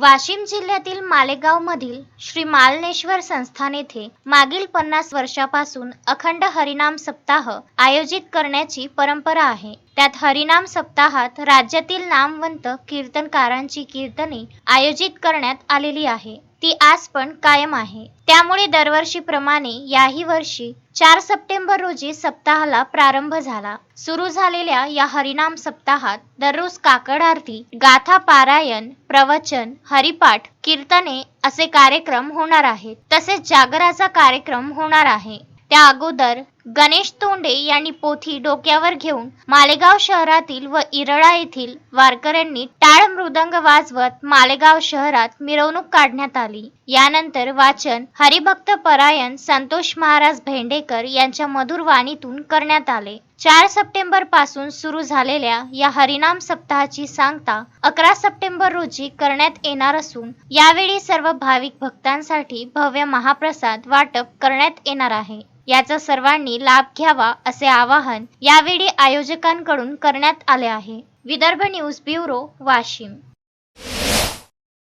वाशिम जिल्ह्यातील मालेगावमधील श्री मालनेश्वर संस्थान येथे मागील पन्नास वर्षापासून अखंड हरिनाम सप्ताह आयोजित करण्याची परंपरा आहे. त्यात हरिनाम सप्ताहात राज्यातील नामवंत कीर्तनकारांची कीर्तने आयोजित करण्यात आलेली आहे. ती आज पण कायम आहे. त्यामुळे दरवर्षीप्रमाणे याही वर्षी चार सप्टेंबर रोजी सप्ताहाला प्रारंभ झाला. सुरू झालेल्या या हरिनाम सप्ताहात दररोज काकड आरती गाथा पारायण प्रवचन हरिपाठ कीर्तने असे कार्यक्रम होणार आहेत. तसेच जागराचा कार्यक्रम होणार आहे. त्या अगोदर गणेश तोंडे यांनी पोथी डोक्यावर घेऊन मालेगाव शहरातील व इरळा येथील वारकऱ्यांनी मृदंग वाजवत मालेगाव शहरात मिरवणूक काढण्यात आली. यानंतर वाचन हरिभक्त परायण संतोष महाराज भेंडेकर यांच्या मधुर वाणीतून करण्यात आले. चार सप्टेंबरपासून सुरू झालेल्या या हरिनाम सप्ताहाची सांगता अकरा सप्टेंबर रोजी करण्यात येणार असून यावेळी सर्व भाविक भक्तांसाठी भव्य महाप्रसाद वाटप करण्यात येणार आहे. याचा सर्वांनी लाभ घ्यावा असे आवाहन यावेळी आयोजकांकडून करण्यात आले आहे. Vidarbha news bureau Washim.